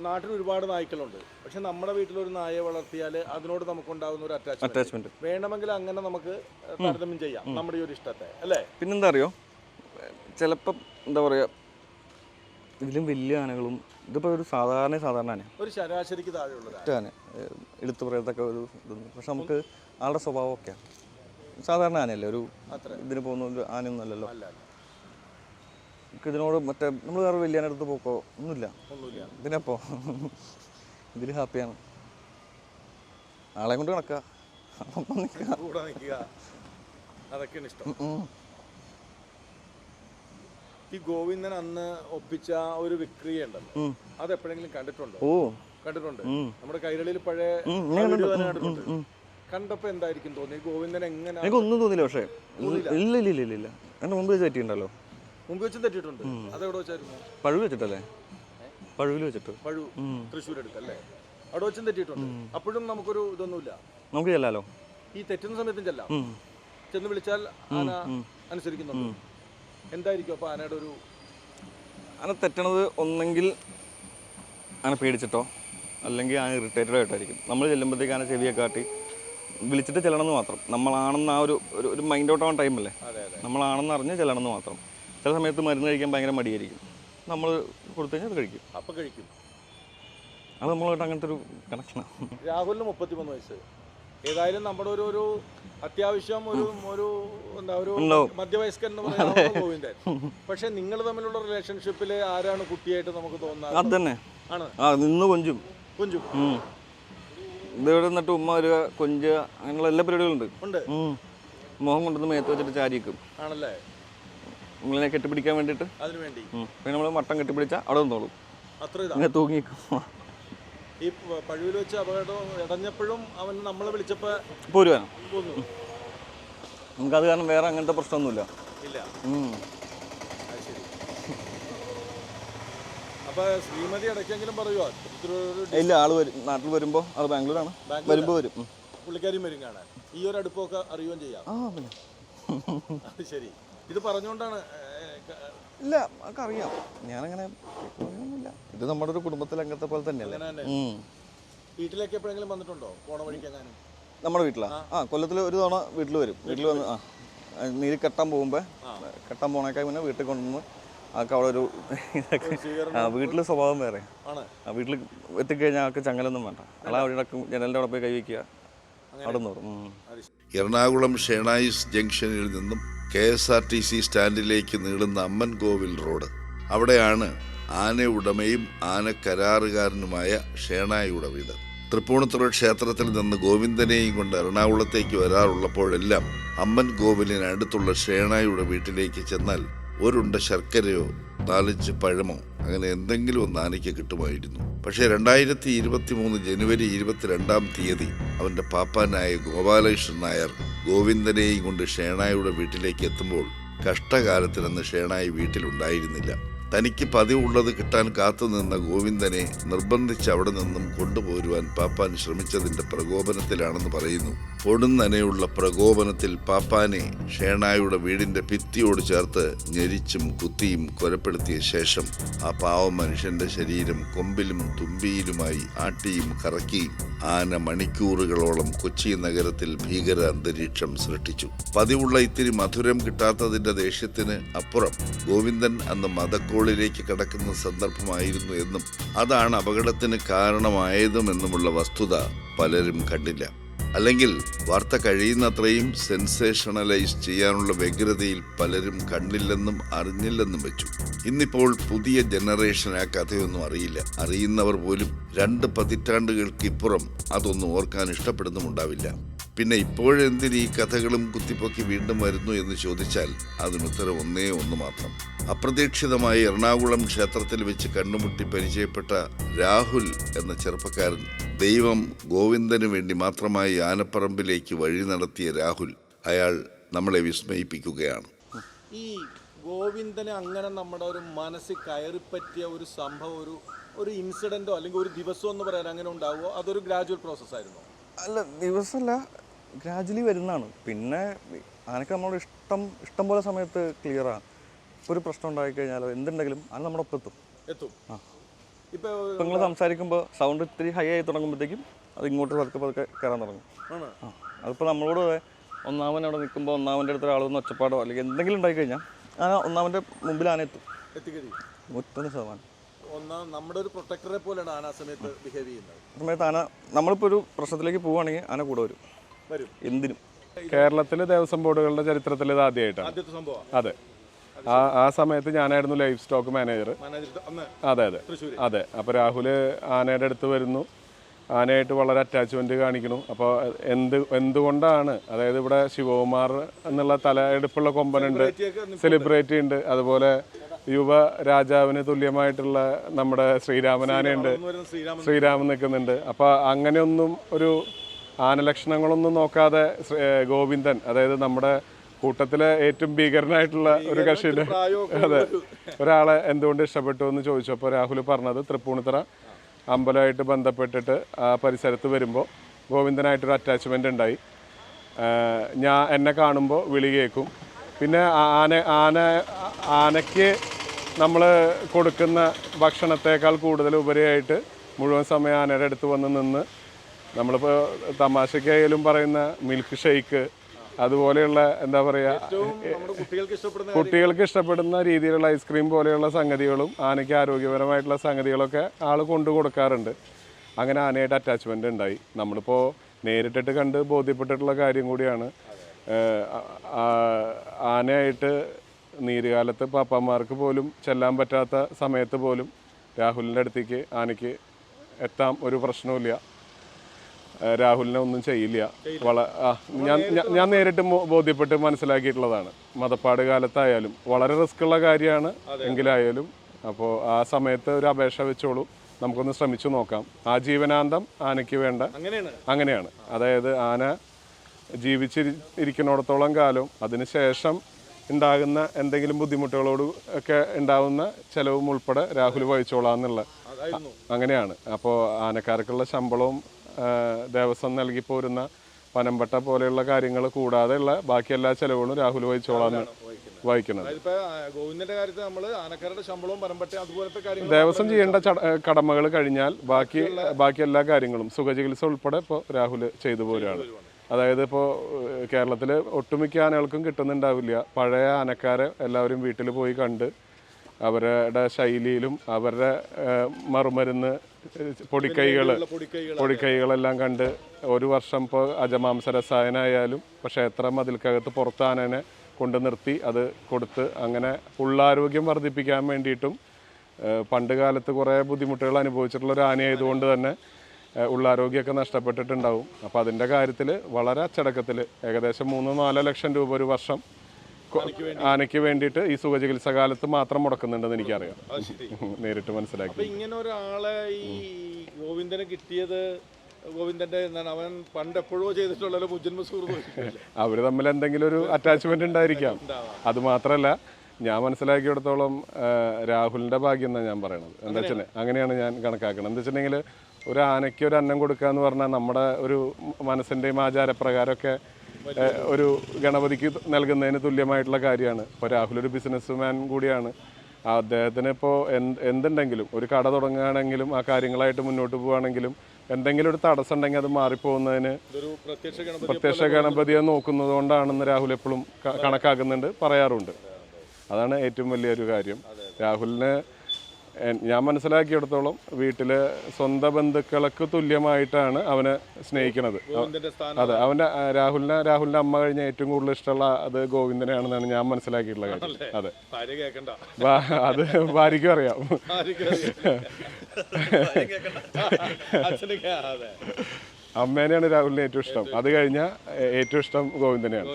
നാട്ടിൽ ഒരുപാട് നായ്ക്കളുണ്ട്. പക്ഷെ നമ്മുടെ വീട്ടിലൊരു നായയെ വളർത്തിയാൽ അതിനോട് നമുക്കുണ്ടാകുന്ന ഒരു അറ്റാച്ച്മെന്റ് വേണമെങ്കിൽ അങ്ങനെ നമുക്ക് താരതമ്യം ചെയ്യാം. നമ്മുടെ ഒരു ഇഷ്ടത്തെ അല്ലേ? പിന്നെന്താ അറിയോ ചിലപ്പം എന്താ പറയുക ഇതിലും വലിയ ആനകളും ഇതിപ്പോൾ ഒരു സാധാരണ സാധാരണ ആന. ഒരു ശരാശരിക്ക് താഴെയുള്ള ഒരു ആന. എടുത്തു പറയത്തക്ക ഒരു ഇതൊന്നും പക്ഷെ നമുക്ക് ആളുടെ സ്വഭാവം ഒക്കെയാണ് സാധാരണ ആനയല്ലേ? ഒരു ഇതിന് പോകുന്ന ഒരു ആനയൊന്നും അല്ലല്ലോ. ഇതിനോട് മറ്റേ നമ്മൾ വേറെ വലിയ അടുത്ത് പോക്കോ? ഒന്നുമില്ല. ഇതിനപ്പോ ഇതിൽ ഹാപ്പിയാണ്. ആളെ കൊണ്ട് അതൊക്കെയാണ് ഇഷ്ടം. ഈ ഗോവിന്ദൻ അന്ന് ഒപ്പിച്ച ഒരു വിക്രിയ ഉണ്ടല്ലോ. അത് എപ്പോഴെങ്കിലും കണ്ടിട്ടുണ്ടോ? ഓ. കണ്ടിട്ടുണ്ട്. നമ്മുടെ കൈരളിയിൽ പഴയ കണ്ടിട്ടുണ്ട്. കണ്ടപ്പോ എന്തായിരിക്കും തോന്നി ഗോവിന്ദൻ എങ്ങനെ എനിക്കൊന്നും തോന്നില്ല പക്ഷേ. ഇല്ല ഇല്ല ഇല്ല ഇല്ല എന്റെ മുമ്പ് തെറ്റിയിട്ടുണ്ടല്ലോ മുമ്പ് വെച്ചും തെറ്റിയിട്ടുണ്ട് അതെവിടെ വെച്ചായിരുന്നു? പഴുവ് വെച്ചിട്ടല്ലേ? പഴുവിൽ വെച്ചിട്ട്. പഴു തൃശ്ശൂർ അടുത്തല്ലേ? അവിടെ വെച്ചും തെറ്റിയിട്ടുണ്ട് അപ്പോഴും നമുക്കൊരു ഇതൊന്നുമില്ല. നമുക്ക് ചെല്ലാലോ? ഈ തെറ്റുന്ന സമയത്തും ചെല്ലാം. ചെന്ന് വിളിച്ചാൽ ആന അനുസരിക്കുന്നുണ്ട്. എന്തായിരിക്കും അപ്പൊ ആനയുടെ ഒരു ആന തെറ്റണത് ഒന്നെങ്കിൽ ആന പേടിച്ചിട്ടോ? അല്ലെങ്കിൽ ആന ഇറിറ്റേറ്റഡ് ആയിട്ടായിരിക്കും. നമ്മൾ ചെല്ലുമ്പോഴത്തേക്ക് ആന ചെവിയെ കാട്ടി വിളിച്ചിട്ട് ചെല്ലണമെന്ന് മാത്രം. നമ്മളാണെന്ന് ആ ഒരു ഒരു മൈൻഡ് ഔട്ട് ആവാൻ ടൈമല്ലേ നമ്മളാണെന്ന് അറിഞ്ഞ് ചെല്ലണമെന്ന് മാത്രം. ചില സമയത്ത് മരുന്ന് കഴിക്കാൻ ഭയങ്കര മടിയായിരിക്കും. നമ്മൾ കൊടുത്തു കഴിഞ്ഞാൽ അത് കഴിക്കും. അപ്പം കഴിക്കും. അത് നമ്മളായിട്ട് അങ്ങനത്തെ ഒരു കണക്ഷനാണ് രാഹുലിന് മുപ്പത്തിമൂന്ന് വയസ്സ്. ഏതായാലും നമ്മുടെ ഒരു ഒരു അത്യാവശ്യം ഒരു ഒരു എന്താ ഒരു മധ്യവയസ്കൻ എന്ന് പറയുന്ന ഗോവിന്ദൻ. പക്ഷെ നിങ്ങൾ തമ്മിലുള്ള റിലേഷൻഷിപ്പിൽ ആരാണ് കുട്ടിയായിട്ട് നമുക്ക് തോന്നുന്നത് അത് തന്നെ. ആണ്. ആ നിന്ന് കൊഞ്ചും. കൊഞ്ചും. ഉം. ഇതിവിടെ നിന്നിട്ട് ഉമ്മ വരിക കൊഞ്ചുക അങ്ങനെയുള്ള എല്ലാ പരിപാടികളുണ്ട് ഉണ്ട്. മോഹം കൊണ്ടുവന്ന് മേത്ത് വെച്ചിട്ട് ചാരിക്കും ആണല്ലേ? നമ്മളിനെ കെട്ടിപ്പിടിക്കാൻ വേണ്ടിട്ട് അതിനു വേണ്ടി പിന്നെ നമ്മൾ മട്ടം കെട്ടിപ്പിടിച്ചാൽ അവിടെ നിന്നോളും. അത്ര ഇതാ. ഇങ്ങനെ തൂങ്ങിക്കും ഈ പഴുവിൽ വെച്ച് അപകടം ഇടഞ്ഞപ്പോഴും അവൻ നമ്മളെ വിളിച്ചപ്പോ പോരുവാനോ നമുക്കത് കാരണം വേറെ അങ്ങനത്തെ പ്രശ്നമൊന്നുമില്ല. ഇല്ല. ശ്രീമതി ഇടയ്ക്കെങ്കിലും പറയുമോ ഇത്തരത്തിലൊരു ഇല്ല ആൾ വരും. നാട്ടിൽ വരുമ്പോ ആൾ ബാംഗ്ലൂരാണ്. വരുമ്പോ വരും. പുള്ളിക്കാരി വരും കാണാൻ. ഈ ഒരു അടുപ്പൊക്കെ അറിയുകയും ചെയ്യാം. ശരി. ഇത് പറഞ്ഞുകൊണ്ടാണ് ഇല്ല അറിയാം ഞാനങ്ങനെ ഒന്നുമില്ല ഇത് നമ്മുടെ ഒരു കുടുംബത്തിലെ അംഗത്തെ പോലെ തന്നെയല്ലേ. വീട്ടിലേക്ക് എപ്പോഴെങ്കിലും വന്നിട്ടുണ്ടോ? പോണ വഴിക്ക് നമ്മുടെ വീട്ടിലാ? ആ. കൊല്ലത്തിൽ ഒരു തവണ വീട്ടിൽ വരും. വീട്ടിൽ വന്ന് ആ നീര് കെട്ടാൻ പോകുമ്പോൾ കെട്ടാൻ പോണേക്കാൾ മുന്നേ വീട്ടിൽ കൊണ്ടുവന്ന് ആൾക്ക് അവിടെ ഒരു ആ വീട്ടിൽ സ്വഭാവം വേറെ. ആ വീട്ടിൽ എത്തിക്കഴിഞ്ഞാൽ ആൾക്ക് ചങ്ങലൊന്നും വേണ്ട. ആളെ അവിടെ ഇടക്കും ജനലിന്റെ അവിടെ പോയി കൈവയ്ക്കുക അവിടെ നിന്ന് എറണാകുളം ഷേണായിസ് ജംഗ്ഷനിൽ നിന്നും K S R T C സ്റ്റാൻഡിലേക്ക് നീളുന്ന അമ്മൻ കോവിൽ റോഡ്. അവിടെയാണ് ആന ഉടമയും ആന കരാറുകാരനുമായ ഷേണായിയുടെ വീട് തൃപ്പൂണിത്തുറ ക്ഷേത്രത്തിൽ നിന്ന് ഗോവിന്ദനെയും കൊണ്ട് എറണാകുളത്തേക്ക് വരാറുള്ളപ്പോഴെല്ലാം അമ്മൻ കോവിലിന് അടുത്തുള്ള ഷേണായിയുടെ വീട്ടിലേക്ക് ചെന്നാൽ ഒരുണ്ട ശർക്കരയോ നാലഞ്ച് പഴമോ അങ്ങനെ എന്തെങ്കിലും ഒന്ന് ആനയ്ക്ക് കിട്ടുമായിരുന്നു. പക്ഷേ രണ്ടായിരത്തി ഇരുപത്തി മൂന്ന് ജനുവരി ഇരുപത്തിരണ്ടാം തീയതി അവന്റെ പാപ്പാനായ ഗോപാലകൃഷ്ണൻ നായർ ഗോവിന്ദനെയും കൊണ്ട് ഷേണായുടെ വീട്ടിലേക്ക് എത്തുമ്പോൾ കഷ്ടകാലത്തിനന്ന് ഷേണായി വീട്ടിലുണ്ടായിരുന്നില്ല. തനിക്ക് പതിവുള്ളത് കിട്ടാൻ കാത്തുനിന്ന ഗോവിന്ദനെ നിർബന്ധിച്ച് അവിടെ നിന്നും കൊണ്ടുപോരുവാൻ പാപ്പാൻ ശ്രമിച്ചതിന്റെ പ്രകോപനത്തിലാണെന്ന് പറയുന്നു. പൊടുന്നനെയുള്ള പ്രകോപനത്തിൽ പാപ്പാനെ ഷേണായുടെ വീടിന്റെ ഭിത്തിയോട് ചേർത്ത് ഞെരിച്ചും കുത്തിയും കൊലപ്പെടുത്തിയ ശേഷം ആ പാവ മനുഷ്യന്റെ ശരീരം കൊമ്പിലും തുമ്പിയിലുമായി ആട്ടിയും കറക്കിയും ആന മണിക്കൂറുകളോളം കൊച്ചി നഗരത്തിൽ ഭീകര അന്തരീക്ഷം സൃഷ്ടിച്ചു. പതിവുള്ള ഇത്തിരി മധുരം കിട്ടാത്തതിന്റെ ദേഷ്യത്തിന് അപ്പുറം ഗോവിന്ദൻ അന്ന് മതക്കോളിലേക്ക് കടക്കുന്ന സന്ദർഭമായിരുന്നു എന്നും അതാണ് അപകടത്തിന് കാരണമായതുമെന്നുമുള്ള വസ്തുത പലരും കണ്ടില്ല. അല്ലെങ്കിൽ വാർത്ത കഴിയുന്നത്രയും സെൻസേഷണലൈസ് ചെയ്യാനുള്ള വ്യഗ്രതയിൽ പലരും കണ്ടില്ലെന്നും അറിഞ്ഞില്ലെന്നും വെച്ചു. ഇന്നിപ്പോൾ പുതിയ ജനറേഷൻ ആ കഥയൊന്നും അറിയില്ല. അറിയുന്നവർ പോലും രണ്ട് പതിറ്റാണ്ടുകൾക്കിപ്പുറം അതൊന്നും ഓർക്കാൻ ഇഷ്ടപ്പെടുന്നുമുണ്ടാവില്ല. പിന്നെ ഇപ്പോഴെന്തിന് ഈ കഥകളും കുത്തിപ്പൊക്കി വീണ്ടും വരുന്നു എന്ന് ചോദിച്ചാൽ അതിനുത്തരം ഒന്നേ ഒന്ന് മാത്രം. അപ്രതീക്ഷിതമായി എറണാകുളം ക്ഷേത്രത്തിൽ വെച്ച് കണ്ണുമുട്ടി പരിചയപ്പെട്ട രാഹുൽ എന്ന ചെറുപ്പക്കാരൻ ദൈവം ഗോവിന്ദന് വേണ്ടി മാത്രമായി ആനപ്പറമ്പിലേക്ക് വഴി നടത്തിയ രാഹുൽ അയാൾ നമ്മളെ വിസ്മയിപ്പിക്കുകയാണ്. ഈ ഗോവിന്ദനെ അങ്ങനെ നമ്മുടെ ഒരു മനസ്സിൽ കയറിപ്പറ്റിയ ഒരു സംഭവം ഒരു ഒരു ഇൻസിഡന്റോ അല്ലെങ്കിൽ ഒരു ദിവസം എന്ന് പറയാൻ അങ്ങനെ ഉണ്ടാവുമോ? അതൊരു ഗ്രാജുവൽ പ്രോസസ് ആയിരുന്നു? അല്ല ദിവസമല്ല. ഗ്രാജുവലി വരുന്നതാണ്. പിന്നെ ആനക്ക് നമ്മളോട് ഇഷ്ടം ഇഷ്ടം പോലെ സമയത്ത് ക്ലിയറാണ് ഇപ്പോൾ ഒരു പ്രശ്നം ഉണ്ടായി കഴിഞ്ഞാലോ എന്തുണ്ടെങ്കിലും അത് നമ്മുടെ ഒപ്പം എത്തും. എത്തും. ഇപ്പോൾ ഇപ്പോൾ നിങ്ങൾ സംസാരിക്കുമ്പോൾ സൗണ്ട് ഇത്തിരി ഹൈ ആയി തുടങ്ങുമ്പോഴത്തേക്കും അത് ഇങ്ങോട്ട് പതുക്കെ പതുക്കെ കയറാൻ തുടങ്ങും. ആ. അതിപ്പോൾ നമ്മളോട് ഒന്നാമൻ അവിടെ നിൽക്കുമ്പോൾ ഒന്നാമന്റെ അടുത്ത് ഒരാൾ വന്ന് ഒച്ചപ്പാടോ അല്ലെങ്കിൽ എന്തെങ്കിലും ഉണ്ടായി കഴിഞ്ഞാൽ ആന ഒന്നാമന്റെ മുമ്പിൽ ആന എത്തും. എത്തിക്കഴിഞ്ഞു നൂറ്റൊന്ന് ശതമാനം. ഒന്നാം നമ്മുടെ ഒരു പ്രൊട്ടക്ടറെ പോലെയാണ് ആന ആ സമയത്ത് ബിഹേവ് ചെയ്യുന്നത്. ആ സമയത്ത് ആന നമ്മളിപ്പോൾ ഒരു പ്രശ്നത്തിലേക്ക് പോവുകയാണെങ്കിൽ ആന കൂടെ വരും. എന്തിനും. കേരളത്തിലെ ദേവസ്വം ബോർഡുകളുടെ ചരിത്രത്തിൽ ഇത് ആദ്യമായിട്ടാണ്. ആദ്യത്തെ സംഭവം. അതെ. ആ ആ സമയത്ത് ഞാനായിരുന്നു ലൈഫ് സ്റ്റോക്ക് മാനേജർ. മാനേജർ അന്ന് അതെ അതെ. അതെ. അപ്പോൾ രാഹുൽ ആനയുടെ അടുത്ത് വരുന്നു. ആനയായിട്ട് വളരെ അറ്റാച്ച്മെന്റ് കാണിക്കുന്നു. അപ്പോൾ എന്ത് എന്തുകൊണ്ടാണ് അതായത് ഇവിടെ ശിവകുമാർ എന്നുള്ള തലയെടുപ്പുള്ള കൊമ്പനുണ്ട് സെലിബ്രേറ്റ് ഉണ്ട് അതുപോലെ യുവ രാജാവിന് തുല്യമായിട്ടുള്ള നമ്മുടെ ശ്രീരാമനാനയുണ്ട് ശ്രീരാമൻ നിൽക്കുന്നുണ്ട്. അപ്പോൾ അങ്ങനെയൊന്നും ഒരു ആനലക്ഷണങ്ങളൊന്നും നോക്കാതെ ഗോവിന്ദൻ അതായത് നമ്മുടെ കൂട്ടത്തിലെ ഏറ്റവും ഭീകരനായിട്ടുള്ള ഒരു കക്ഷിയുടെ അതെ ഒരാളെ എന്തുകൊണ്ട് ഇഷ്ടപ്പെട്ടു എന്ന് ചോദിച്ചപ്പോൾ രാഹുൽ പറഞ്ഞത് തൃപ്പൂണിത്തറ അമ്പലമായിട്ട് ബന്ധപ്പെട്ടിട്ട് ആ പരിസരത്ത് വരുമ്പോൾ ഗോവിന്ദനായിട്ടൊരു അറ്റാച്ച്മെന്റ് ഉണ്ടായി. ഞാൻ എന്നെ കാണുമ്പോൾ വിളി കേൾക്കും. പിന്നെ ആന ആന ആനയ്ക്ക് നമ്മൾ കൊടുക്കുന്ന ഭക്ഷണത്തേക്കാൾ കൂടുതൽ ഉപരിയായിട്ട് മുഴുവൻ സമയം ആനയുടെ അടുത്ത് വന്ന് നിന്ന് നമ്മളിപ്പോൾ തമാശക്കായാലും പറയുന്ന മിൽക്ക് ഷെയ്ക്ക് അതുപോലെയുള്ള എന്താ പറയുക കുട്ടികൾക്ക് ഇഷ്ടപ്പെടുന്ന കുട്ടികൾക്ക് ഇഷ്ടപ്പെടുന്ന രീതിയിലുള്ള ഐസ്ക്രീം പോലെയുള്ള സംഗതികളും ആനയ്ക്ക് ആരോഗ്യപരമായിട്ടുള്ള സംഗതികളൊക്കെ ആൾ കൊണ്ടു കൊടുക്കാറുണ്ട്. അങ്ങനെ ആനയായിട്ട് അറ്റാച്ച്മെന്റ് ഉണ്ടായി. നമ്മളിപ്പോൾ നേരിട്ടിട്ട് കണ്ട് ബോധ്യപ്പെട്ടിട്ടുള്ള കാര്യം കൂടിയാണ്. ആനയായിട്ട് നീരുകാലത്ത് പാപ്പാന്മാർക്ക് പോലും ചെല്ലാൻ പറ്റാത്ത സമയത്ത് പോലും രാഹുലിന്റെ അടുത്തേക്ക് ആനയ്ക്ക് എത്താം ഒരു പ്രശ്നവുമില്ല. ഏഹ് രാഹുലിനെ ഒന്നും ചെയ്യില്ല. വള ആ ഞാൻ ഞാൻ- നേരിട്ട് ബോധ്യപ്പെട്ട് മനസ്സിലാക്കിയിട്ടുള്ളതാണ്. മതപ്പാട് കാലത്തായാലും വളരെ റിസ്ക് ഉള്ള കാര്യമാണ് എങ്കിലായാലും. അപ്പോൾ ആ സമയത്ത് ഒരു അപേക്ഷ വെച്ചോളൂ. നമുക്കൊന്ന് ശ്രമിച്ചു നോക്കാം. ആ ജീവനാന്തം ആനയ്ക്ക് വേണ്ട. അങ്ങനെയാണ്. അതായത് ആന ജീവിച്ചിരി ഇരിക്കുന്നിടത്തോളം കാലം അതിനുശേഷം ഉണ്ടാകുന്ന എന്തെങ്കിലും ബുദ്ധിമുട്ടുകളോട് ഒക്കെ ഉണ്ടാകുന്ന ചെലവും ഉൾപ്പെടെ രാഹുൽ വഹിച്ചോളാം എന്നുള്ള അങ്ങനെയാണ്. അപ്പോൾ ആനക്കാർക്കുള്ള ശമ്പളവും ദേവസ്വം നൽകി പോരുന്ന പനമ്പട്ട പോലെയുള്ള കാര്യങ്ങൾ കൂടാതെയുള്ള ബാക്കി എല്ലാ ചെലവുകളും രാഹുൽ വഹിച്ചോളാന്ന് വഹിക്കുന്നത്. ദേവസ്വം ചെയ്യേണ്ട കടമകൾ കഴിഞ്ഞാൽ ബാക്കി ബാക്കി എല്ലാ കാര്യങ്ങളും സുഖചികിത്സ ഉൾപ്പെടെ ഇപ്പോൾ രാഹുൽ ചെയ്തു പോരുകയാണ്. അതായത് ഇപ്പോൾ കേരളത്തിൽ ഒട്ടുമിക്ക ആനകൾക്കും കിട്ടുന്നുണ്ടാവില്ല. പഴയ ആനക്കാരെ എല്ലാവരും വീട്ടിൽ പോയി കണ്ട് അവരുടെ ശൈലിയിലും അവരുടെ മറുമരുന്ന് പൊടിക്കൈകൾ പൊടിക്കൈകൾ പൊടിക്കൈകളെല്ലാം കണ്ട് ഒരു വർഷം ഇപ്പോൾ അജമാംസ രസായനായാലും ക്ഷേത്ര മതിൽക്കകത്ത് പുറത്താനെ ആനനെ കൊണ്ട് നിർത്തി അത് കൊടുത്ത് അങ്ങനെ ഉള്ളാരോഗ്യം വർദ്ധിപ്പിക്കാൻ വേണ്ടിയിട്ടും പണ്ട് കാലത്ത് കുറേ ബുദ്ധിമുട്ടുകൾ അനുഭവിച്ചിട്ടുള്ള ഒരു ആനയായതുകൊണ്ട് തന്നെ ഉള്ളാരോഗ്യമൊക്കെ നഷ്ടപ്പെട്ടിട്ടുണ്ടാവും. അപ്പോൾ അതിന്റെ കാര്യത്തിൽ വളരെ അച്ചടക്കത്തിൽ ഏകദേശം മൂന്ന് നാല് ലക്ഷം രൂപ ഒരു വർഷം ആനയ്ക്ക് വേണ്ടിയിട്ട് ഈ സുഖചികിത്സ കാലത്ത് മാത്രം മുടക്കുന്നുണ്ടെന്ന് എനിക്കറിയാം. നേരിട്ട് മനസ്സിലാക്കി. ഇങ്ങനെ ഒരാളെ ഈ ഗോവിന്ദന് കിട്ടിയത് ഗോവിന്ദന്റെ എന്താണ് അവൻ പണ്ട് എപ്പോഴോ ചെയ്തിട്ടുള്ള ഒരു മുജന്മ സുഹൃത്ത് അവർ തമ്മിൽ എന്തെങ്കിലും ഒരു അറ്റാച്ച്മെന്റ് ഉണ്ടായിരിക്കാം അത് മാത്രമല്ല ഞാൻ മനസ്സിലാക്കിയിടത്തോളം രാഹുലിന്റെ ഭാഗ്യം എന്നാണ് ഞാൻ പറയണത്. എന്താ വെച്ചാൽ അങ്ങനെയാണ് ഞാൻ കണക്കാക്കുന്നത് എന്താ വെച്ചിട്ടുണ്ടെങ്കിൽ ഒരു ആനയ്ക്ക് ഒരു അന്നം കൊടുക്കുക എന്ന് പറഞ്ഞാൽ നമ്മുടെ ഒരു മനസ്സിന്റെയും ആചാരപ്രകാരമൊക്കെ ഒരു ഗണപതിക്ക് നൽകുന്നതിന് തുല്യമായിട്ടുള്ള കാര്യമാണ്. ഇപ്പോൾ രാഹുൽ ഒരു ബിസിനസ്മാൻ കൂടിയാണ്. അദ്ദേഹത്തിന് ഇപ്പോൾ എന്ത് എന്തുണ്ടെങ്കിലും ഒരു കട തുടങ്ങുകയാണെങ്കിലും ആ കാര്യങ്ങളായിട്ട് മുന്നോട്ട് പോവുകയാണെങ്കിലും എന്തെങ്കിലും ഒരു തടസ്സം ഉണ്ടെങ്കിൽ അത് മാറിപ്പോകുന്നതിന് പ്രത്യക്ഷ ഗണപതി പ്രത്യക്ഷ ഗണപതിയെ നോക്കുന്നത് കൊണ്ടാണെന്ന് രാഹുൽ എപ്പോഴും കണക്കാക്കുന്നുണ്ട് പറയാറുണ്ട്. അതാണ് ഏറ്റവും വലിയൊരു കാര്യം. രാഹുലിന് ഞാൻ മനസ്സിലാക്കിയെടുത്തോളം വീട്ടിലെ സ്വന്തം ബന്ധുക്കൾക്ക് തുല്യമായിട്ടാണ് അവനെ സ്ഥാനം അതെ അവന്റെ രാഹുലിനെ രാഹുലിന്റെ അമ്മ കഴിഞ്ഞ ഏറ്റവും കൂടുതൽ ഇഷ്ടമുള്ള അത് ഗോവിന്ദനെയാണെന്നാണ് ഞാൻ മനസ്സിലാക്കിയിട്ടുള്ള കാര്യം. അതെ. അത് ഭാര്യയ്ക്കും അറിയാം. അമ്മേനെയാണ് രാഹുലിന് ഏറ്റവും ഇഷ്ടം. അത് കഴിഞ്ഞാൽ ഏറ്റവും ഇഷ്ടം ഗോവിന്ദനെയാണ്.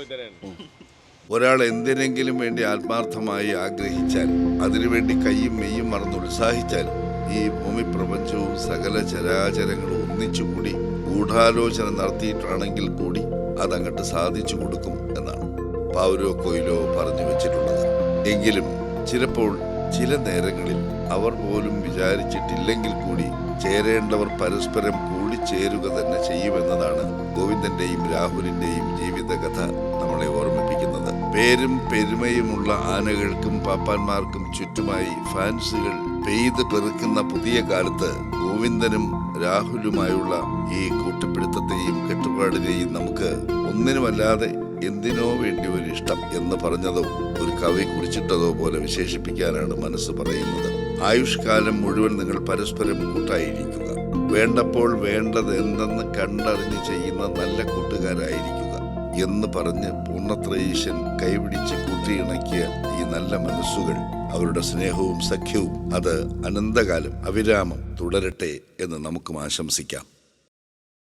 ഒരാൾ എന്തിനെങ്കിലും വേണ്ടി ആത്മാർത്ഥമായി ആഗ്രഹിച്ചാൽ അതിനുവേണ്ടി കൈയും മെയ്യും മറന്ന് ഉത്സാഹിച്ചാൽ ഈ ഭൂമി പ്രപഞ്ചവും സകല ചരാചരങ്ങളും ഒന്നിച്ചുകൂടി ഗൂഢാലോചന നടത്തിയിട്ടാണെങ്കിൽ കൂടി അതങ്ങട്ട് സാധിച്ചു കൊടുക്കും എന്നാണ് പൗരോ കൊയിലോ പറഞ്ഞു വെച്ചിട്ടുള്ളത്. എങ്കിലും ചിലപ്പോൾ ചില നേരങ്ങളിൽ അവർ പോലും വിചാരിച്ചിട്ടില്ലെങ്കിൽ കൂടി ചേരേണ്ടവർ പരസ്പരം കൂടിച്ചേരുക തന്നെ ചെയ്യുമെന്നതാണ് ഗോവിന്ദന്റെയും രാഹുലിന്റെയും ജീവിതകഥ നമ്മളെ ഓർമ്മിപ്പിക്കുന്നത് പേരും പെരുമയുമുള്ള ആനകൾക്കും പാപ്പാന്മാർക്കും ചുറ്റുമായി ഫാൻസുകൾ പെയ്ത് പെറുക്കുന്ന പുതിയ കാലത്ത് ഗോവിന്ദനും രാഹുലുമായുള്ള ഈ കൂട്ടുപിടുത്തത്തെയും കെട്ടുപാടിനെയും നമുക്ക് ഒന്നിനുമല്ലാതെ എന്തിനോ വേണ്ടി ഒരു ഇഷ്ടം എന്ന് പറഞ്ഞതോ ഒരു കവി കുറിച്ചിട്ടതോ പോലെ വിശേഷിപ്പിക്കാനാണ് മനസ്സ് പറയുന്നത്. ആയുഷ്കാലം മുഴുവൻ നിങ്ങൾ പരസ്പരം കൂട്ടായിരിക്കുക. വേണ്ടപ്പോൾ വേണ്ടത് എന്തെന്ന് കണ്ടറിഞ്ഞ് ചെയ്യുന്ന നല്ല കൂട്ടുകാരായിരിക്കുക. എന്ന് പറഞ്ഞ് പൂർണത്രയീശൻ കൈപിടിച്ച് കൂട്ടിയിണക്കിയ ഈ നല്ല മനസ്സുകൾ അവരുടെ സ്നേഹവും സഖ്യവും അത് അനന്തകാലം അവിരാമം തുടരട്ടെ എന്ന് നമുക്കും ആശംസിക്കാം.